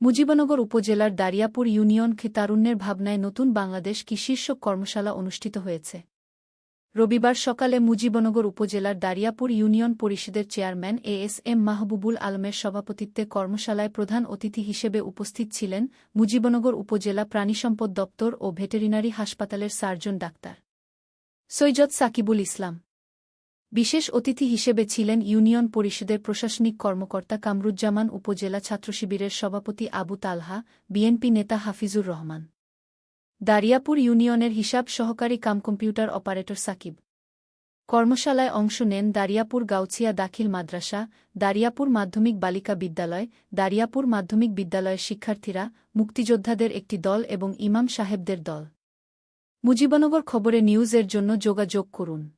মুজিবনগর উপজেলার দারিয়াপুর ইউনিয়ন তারুণ্যের ভাবনায় নতুন বাংলাদেশ কি শীর্ষক কর্মশালা অনুষ্ঠিত হয়েছে? রবিবার সকালে মুজিবনগর উপজেলার দারিয়াপুর ইউনিয়ন পরিষদের chairman A S M Mahbubul আলমের সভাপতিত্বে কর্মশালায় প্রধান অতিথি হিসেবে উপস্থিত ছিলেন মুজিবনগর উপজেলা প্রাণিসম্পদ দপ্তর ও ভেটেরিনারি হাসপাতালের সার্জন ডাক্তার সৈয়দ সাকিবুল ইসলাম। বিশেষ অতিথি হিসেবে ছিলেন ইউনিয়ন পরিষদের প্রশাসনিক কর্মকর্তা কামরুজ্জামান উপজেলা ছাত্রশিবিরের সভাপতি আবু তালহা, বিএনপি নেতা হাফিজুর রহমান। দারিয়াপুর ইউনিয়নের হিসাব সহকারী কাম কম্পিউটার অপারেটর সাকিব। কর্মশালায় অংশ নেন দারিয়াপুর গাউছিয়া দাখিল মাদ্রাসা, দারিয়াপুর মাধ্যমিক বালিকা বিদ্যালয়, দারিয়াপুর মাধ্যমিক বিদ্যালয়ের শিক্ষার্থীরা, মুক্তিযোদ্ধাদের একটি দল এবং ইমাম সাহেবদের দল। মুজিবনগর খবরে নিউজের জন্য যোগাযোগ করুন।